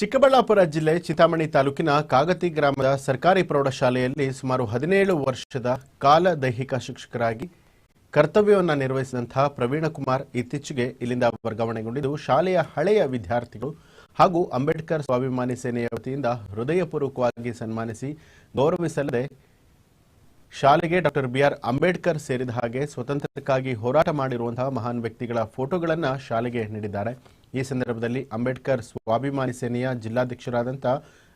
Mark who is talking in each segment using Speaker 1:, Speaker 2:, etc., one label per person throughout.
Speaker 1: ಚಿಕ್ಕಬಳ್ಳಾಪುರ ಜಿಲ್ಲೆ ಚಿತಾಮಣಿ ತಾಲೂಕಿನ ಕಾಗತಿ ಗ್ರಾಮದ ಸರ್ಕಾರಿ ಪ್ರೌಢಶಾಲೆಯಲ್ಲಿ ಸುಮಾರು ಹದಿನೇಳು ವರ್ಷದ ಕಾಲ ದೈಹಿಕ ಶಿಕ್ಷಕರಾಗಿ ಕರ್ತವ್ಯವನ್ನು ನಿರ್ವಹಿಸಿದಂತಹ ಪ್ರವೀಣ ಕುಮಾರ್ ಇತ್ತೀಚೆಗೆ ಇಲ್ಲಿಂದ ವರ್ಗಾವಣೆಗೊಂಡಿದ್ದು, ಶಾಲೆಯ ಹಳೆಯ ವಿದ್ಯಾರ್ಥಿಗಳು ಹಾಗೂ ಅಂಬೇಡ್ಕರ್ ಸ್ವಾಭಿಮಾನಿ ಸೇನೆಯ ವತಿಯಿಂದ ಹೃದಯಪೂರ್ವಕವಾಗಿ ಸನ್ಮಾನಿಸಿ ಗೌರವಿಸಲಿದೆ ಶಾಲೆಗೆ ಡಾಕ್ಟರ್ ಬಿಆರ್. ಅಂಬೇಡ್ಕರ್ ಸೇರಿದ ಹಾಗೆ ಸ್ವತಂತ್ರಕ್ಕಾಗಿ ಹೋರಾಟ ಮಾಡಿರುವಂತಹ ಮಹಾನ್ ವ್ಯಕ್ತಿಗಳ ಫೋಟೋಗಳನ್ನು ಶಾಲೆಗೆ ನೀಡಿದ್ದಾರೆ. ಈ ಸಂದರ್ಭದಲ್ಲಿ ಅಂಬೇಡ್ಕರ್ ಸ್ವಾಭಿಮಾನಿ ಸೇನೆಯ ಜಿಲ್ಲಾಧ್ಯಕ್ಷರಾದಂಥ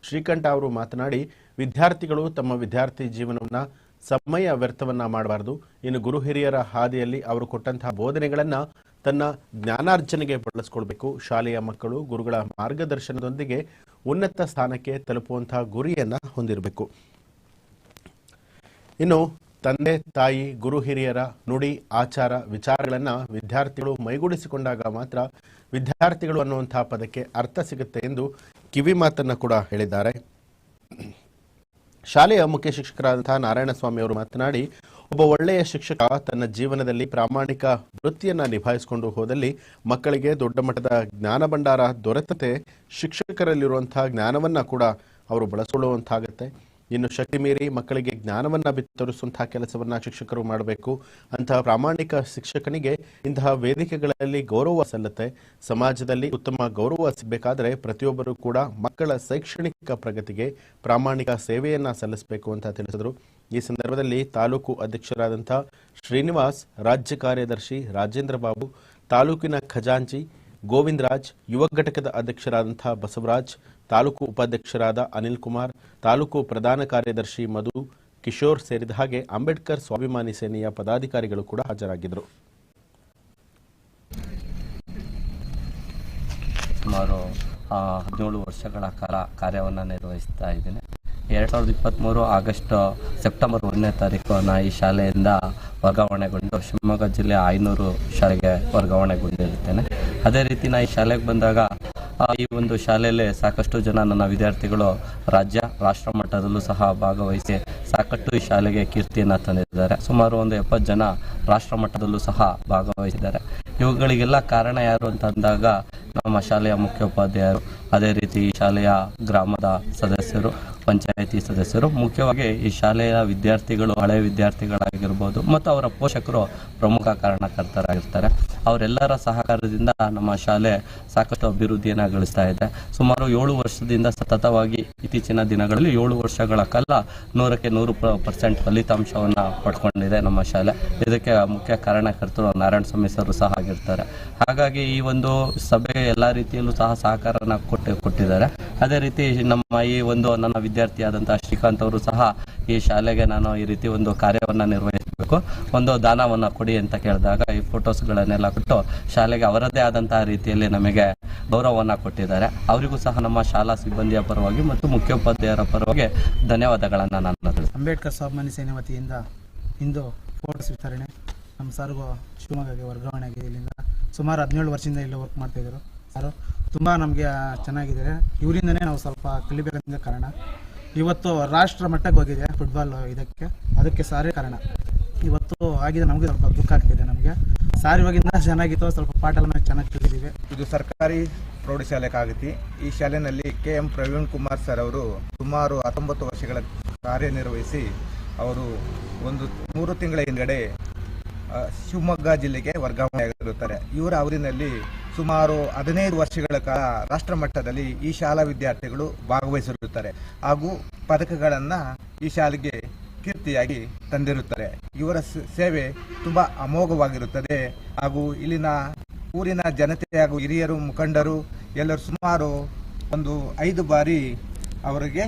Speaker 1: ಶ್ರೀಕಂಠ ಅವರು ಮಾತನಾಡಿ, ವಿದ್ಯಾರ್ಥಿಗಳು ತಮ್ಮ ವಿದ್ಯಾರ್ಥಿ ಜೀವನವನ್ನು ಸಮಯ ವ್ಯರ್ಥವನ್ನ ಮಾಡಬಾರದು. ಇನ್ನು ಗುರು ಹಿರಿಯರ ಹಾದಿಯಲ್ಲಿ ಅವರು ಕೊಟ್ಟಂತಹ ಬೋಧನೆಗಳನ್ನು ತನ್ನ ಜ್ಞಾನಾರ್ಜನೆಗೆ ಬಳಸ್ಕೊಳ್ಬೇಕು. ಶಾಲೆಯ ಮಕ್ಕಳು ಗುರುಗಳ ಮಾರ್ಗದರ್ಶನದೊಂದಿಗೆ ಉನ್ನತ ಸ್ಥಾನಕ್ಕೆ ತಲುಪುವಂತಹ ಗುರಿಯನ್ನ ಹೊಂದಿರಬೇಕು. ಇನ್ನು ತಂದೆ, ತಾಯಿ, ಗುರು ಹಿರಿಯರ ನುಡಿ, ಆಚಾರ, ವಿಚಾರಗಳನ್ನು ವಿದ್ಯಾರ್ಥಿಗಳು ಮೈಗೂಡಿಸಿಕೊಂಡಾಗ ಮಾತ್ರ ವಿದ್ಯಾರ್ಥಿಗಳು ಅನ್ನುವಂತಹ ಪದಕ್ಕೆ ಅರ್ಥ ಸಿಗುತ್ತೆ ಎಂದು ಕಿವಿ ಮಾತನ್ನು ಕೂಡ ಹೇಳಿದ್ದಾರೆ. ಶಾಲೆಯ ಮುಖ್ಯ ಶಿಕ್ಷಕರಾದಂತಹ ನಾರಾಯಣಸ್ವಾಮಿ ಅವರು ಮಾತನಾಡಿ, ಒಬ್ಬ ಒಳ್ಳೆಯ ಶಿಕ್ಷಕ ತನ್ನ ಜೀವನದಲ್ಲಿ ಪ್ರಾಮಾಣಿಕ ವೃತ್ತಿಯನ್ನ ನಿಭಾಯಿಸಿಕೊಂಡು ಹೋದಲ್ಲಿ ಮಕ್ಕಳಿಗೆ ದೊಡ್ಡ ಮಟ್ಟದ ಜ್ಞಾನ ಭಂಡಾರ ದೊರೆತತೆ ಶಿಕ್ಷಕರಲ್ಲಿರುವಂತಹ ಜ್ಞಾನವನ್ನ ಕೂಡ ಅವರು ಬಳಸಿಕೊಳ್ಳುವಂತಾಗತ್ತೆ. ಇನ್ನು ಶಕ್ತಿ ಮೀರಿ ಮಕ್ಕಳಿಗೆ ಜ್ಞಾನವನ್ನು ಬಿತ್ತರಿಸುವಂತಹ ಕೆಲಸವನ್ನು ಶಿಕ್ಷಕರು ಮಾಡಬೇಕು. ಅಂತಹ ಪ್ರಾಮಾಣಿಕ ಶಿಕ್ಷಕನಿಗೆ ಇಂತಹ ವೇದಿಕೆಗಳಲ್ಲಿ ಗೌರವ ಸಲ್ಲತ್ತೆ. ಸಮಾಜದಲ್ಲಿ ಉತ್ತಮ ಗೌರವ ಸಿಗಬೇಕಾದ್ರೆ ಪ್ರತಿಯೊಬ್ಬರು ಕೂಡ ಮಕ್ಕಳ ಶೈಕ್ಷಣಿಕ ಪ್ರಗತಿಗೆ ಪ್ರಾಮಾಣಿಕ ಸೇವೆಯನ್ನ ಸಲ್ಲಿಸಬೇಕು ಅಂತ ತಿಳಿಸಿದರು. ಈ ಸಂದರ್ಭದಲ್ಲಿ ತಾಲೂಕು ಅಧ್ಯಕ್ಷರಾದಂಥ ಶ್ರೀನಿವಾಸ್, ರಾಜ್ಯ ಕಾರ್ಯದರ್ಶಿ ರಾಜೇಂದ್ರ ಬಾಬು, ತಾಲೂಕಿನ ಖಜಾಂಚಿ ಗೋವಿಂದರಾಜ್, ಯುವ ಘಟಕದ ಅಧ್ಯಕ್ಷರಾದಂಥ ಬಸವರಾಜ್, ತಾಲೂಕು ಉಪಾಧ್ಯಕ್ಷರಾದ ಅನಿಲ್ ಕುಮಾರ್ ತಾಲೂಕು ಪ್ರಧಾನ ಕಾರ್ಯದರ್ಶಿ ಮಧು ಕಿಶೋರ್ ಸೇರಿದ ಹಾಗೆ ಅಂಬೇಡ್ಕರ್ ಸ್ವಾಭಿಮಾನಿ ಸೇನೆಯ ಪದಾಧಿಕಾರಿಗಳು ಕೂಡ ಹಾಜರಾಗಿದ್ದರು.
Speaker 2: ಸುಮಾರು ಹದಿನೇಳು ವರ್ಷಗಳ ಕಾಲ ಕಾರ್ಯವನ್ನು ನಿರ್ವಹಿಸ್ತಾ ಇದ್ದೀನಿ. ಎರಡು ಸಾವಿರದ ಇಪ್ಪತ್ತ್ಮೂರು ಆಗಸ್ಟ್, ಸೆಪ್ಟೆಂಬರ್ ಒಂದನೇ ತಾರೀಕು ನಾ ಈ ಶಾಲೆಯಿಂದ ವರ್ಗಾವಣೆಗೊಂಡು ಶಿವಮೊಗ್ಗ ಜಿಲ್ಲೆ ಐನೂರು ಶಾಲೆಗೆ ವರ್ಗಾವಣೆಗೊಂಡಿರುತ್ತೇನೆ. ಅದೇ ರೀತಿ ನಾ ಈ ಶಾಲೆಗೆ ಬಂದಾಗ ಈ ಒಂದು ಶಾಲೆಯಲ್ಲಿ ಸಾಕಷ್ಟು ಜನ ನನ್ನ ವಿದ್ಯಾರ್ಥಿಗಳು ರಾಜ್ಯ, ರಾಷ್ಟ್ರ ಮಟ್ಟದಲ್ಲೂ ಸಹ ಭಾಗವಹಿಸಿ ಸಾಕಷ್ಟು ಈ ಶಾಲೆಗೆ ಕೀರ್ತಿಯನ್ನು ತಂದಿದ್ದಾರೆ. ಸುಮಾರು ಒಂದು ಎಪ್ಪತ್ತು ಜನ ರಾಷ್ಟ್ರ ಮಟ್ಟದಲ್ಲೂ ಸಹ ಭಾಗವಹಿಸಿದ್ದಾರೆ. ಇವುಗಳಿಗೆಲ್ಲ ಕಾರಣ ಯಾರು ಅಂತ ಅಂದಾಗ ನಮ್ಮ ಶಾಲೆಯ ಮುಖ್ಯೋಪಾಧ್ಯಾಯರು. ಅದೇ ರೀತಿ ಈ ಶಾಲೆಯ ಗ್ರಾಮದ ಸದಸ್ಯರು, ಪಂಚಾಯಿತಿ ಸದಸ್ಯರು. ಮುಖ್ಯವಾಗಿ ಈ ಶಾಲೆಯ ವಿದ್ಯಾರ್ಥಿಗಳು ಹಳೆಯ ವಿದ್ಯಾರ್ಥಿಗಳಾಗಿರ್ಬೋದು ಮತ್ತು ಅವರ ಪೋಷಕರು ಪ್ರಮುಖ ಕಾರಣಕರ್ತರಾಗಿರ್ತಾರೆ. ಅವರೆಲ್ಲರ ಸಹಕಾರದಿಂದ ನಮ್ಮ ಶಾಲೆ ಸಾಕಷ್ಟು ಅಭಿವೃದ್ಧಿಯನ್ನು ಗಳಿಸ್ತಾ ಇದೆ. ಸುಮಾರು ಏಳು ವರ್ಷದಿಂದ ಸತತವಾಗಿ ಇತ್ತೀಚಿನ ದಿನಗಳಲ್ಲಿ ಏಳು ವರ್ಷಗಳ ಕಾಲ ನೂರಕ್ಕೆ ನೂರು ಪರ್ಸೆಂಟ್ ಫಲಿತಾಂಶವನ್ನು ಪಡ್ಕೊಂಡಿದೆ ನಮ್ಮ ಶಾಲೆ. ಇದಕ್ಕೆ ಮುಖ್ಯ ಕಾರಣಕರ್ತರು ನಾರಾಯಣ ಸ್ವಾಮಿ ಸರ್ ಸಹ ಆಗಿರ್ತಾರೆ. ಹಾಗಾಗಿ ಈ ಒಂದು ಸಭೆಗೆ ಎಲ್ಲ ರೀತಿಯಲ್ಲೂ ಸಹ ಸಹಕಾರನ ಕೊಟ್ಟು ಕೊಟ್ಟಿದ್ದಾರೆ. ಅದೇ ರೀತಿ ನಮ್ಮ ಈ ಒಂದು ನನ್ನ ವಿದ್ಯಾರ್ಥಿಯಾದಂತಹ ಶ್ರೀಕಾಂತ್ ಅವರು ಸಹ ಈ ಶಾಲೆಗೆ ನಾನು ಈ ರೀತಿ ಒಂದು ಕಾರ್ಯವನ್ನು ನಿರ್ವಹಿಸಬೇಕು ಒಂದು ದಾನವನ್ನು ಕೊಡಿ ಅಂತ ಕೇಳಿದಾಗ ಈ ಫೋಟೋಸ್ಗಳನ್ನೆಲ್ಲ ಕೊಟ್ಟು ಶಾಲೆಗೆ ಅವರದೇ ಆದಂತಹ ರೀತಿಯಲ್ಲಿ ನಮಗೆ ಗೌರವವನ್ನು ಕೊಟ್ಟಿದ್ದಾರೆ. ಅವರಿಗೂ ಸಹ ನಮ್ಮ ಶಾಲಾ ಸಿಬ್ಬಂದಿಯ ಪರವಾಗಿ ಮತ್ತು ಮುಖ್ಯೋಪಾಧ್ಯಾಯರ ಪರವಾಗಿ ಧನ್ಯವಾದಗಳನ್ನು ನಾನು
Speaker 3: ಅಂಬೇಡ್ಕರ್ ಸ್ವಾಭಿಮಾನಿ ಸೇನೆ ವತಿಯಿಂದ ಇಂದು ಫೋಟೋಸ್ ವಿತರಣೆ. ನಮ್ಮ ಸರ್ಗೂ ಶಿವಮೊಗ್ಗಗೆ ವರ್ಗಾವಣೆ ಆಗಿದೆ ಇಲ್ಲಿಂದ. ಸುಮಾರು ಹದಿನೇಳು ವರ್ಷದಿಂದ ಇಲ್ಲಿ ವರ್ಕ್ ಮಾಡ್ತಾಯಿದ್ರು ಸಾರು, ತುಂಬ ನಮಗೆ ಚೆನ್ನಾಗಿದ್ದಾರೆ. ಇವರಿಂದನೇ ನಾವು ಸ್ವಲ್ಪ ಕಲಿಬೇಕಂತ ಕಾರಣ. ಇವತ್ತು ರಾಷ್ಟ್ರ ಮಟ್ಟಕ್ಕೆ ಹೋಗಿದೆ ಫುಟ್ಬಾಲ್ ಇದಕ್ಕೆ. ಅದಕ್ಕೆ ಸಾರೇ ಕಾರಣ. ಇವತ್ತು ಆಗಿದೆ ನಮಗೆ ಸ್ವಲ್ಪ ದುಃಖ ಆಗ್ತಿದೆ ನಮಗೆ. ಸಾರಿ ಇವಾಗಿಂದ ಚೆನ್ನಾಗಿತ್ತು ಸ್ವಲ್ಪ ಪಾಠ ಎಲ್ಲ ಚೆನ್ನಾಗಿ ತಿಳಿದಿದೆ
Speaker 4: ಇದು ಸರ್ಕಾರಿ ಪ್ರೌಢಶಾಲೆ ಕಾಗತಿ. ಈ ಶಾಲೆಯಲ್ಲಿ K M Praveen Kumar sir ಅವರು ಸುಮಾರು ಹತ್ತೊಂಬತ್ತು ವರ್ಷಗಳ ಕಾರ್ಯನಿರ್ವಹಿಸಿ ಅವರು ಒಂದು ಮೂರು ತಿಂಗಳ ಹಿಂದಡೆ ಆ, ಶಿವಮೊಗ್ಗ ಜಿಲ್ಲೆಗೆ ವರ್ಗಾವಣೆಯಾಗಿರುತ್ತಾರೆ. ಇವರ ಅವರಿನಲ್ಲಿ ಸುಮಾರು ಹದಿನೈದು ವರ್ಷಗಳ ಕಾಲ ರಾಷ್ಟ್ರ ಮಟ್ಟದಲ್ಲಿ ಈ ಶಾಲಾ ವಿದ್ಯಾರ್ಥಿಗಳು ಭಾಗವಹಿಸಿರುತ್ತಾರೆ. ಹಾಗೂ ಪದಕಗಳನ್ನು ಈ ಶಾಲೆಗೆ ಕೀರ್ತಿಯಾಗಿ ತಂದಿರುತ್ತಾರೆ. ಇವರ ಸೇವೆ ತುಂಬ ಅಮೋಘವಾಗಿರುತ್ತದೆ. ಹಾಗೂ ಇಲ್ಲಿನ ಊರಿನ ಜನತೆ ಹಾಗೂ ಹಿರಿಯರು, ಮುಖಂಡರು ಎಲ್ಲರೂ ಸುಮಾರು ಒಂದು ಐದು ಬಾರಿ ಅವರಿಗೆ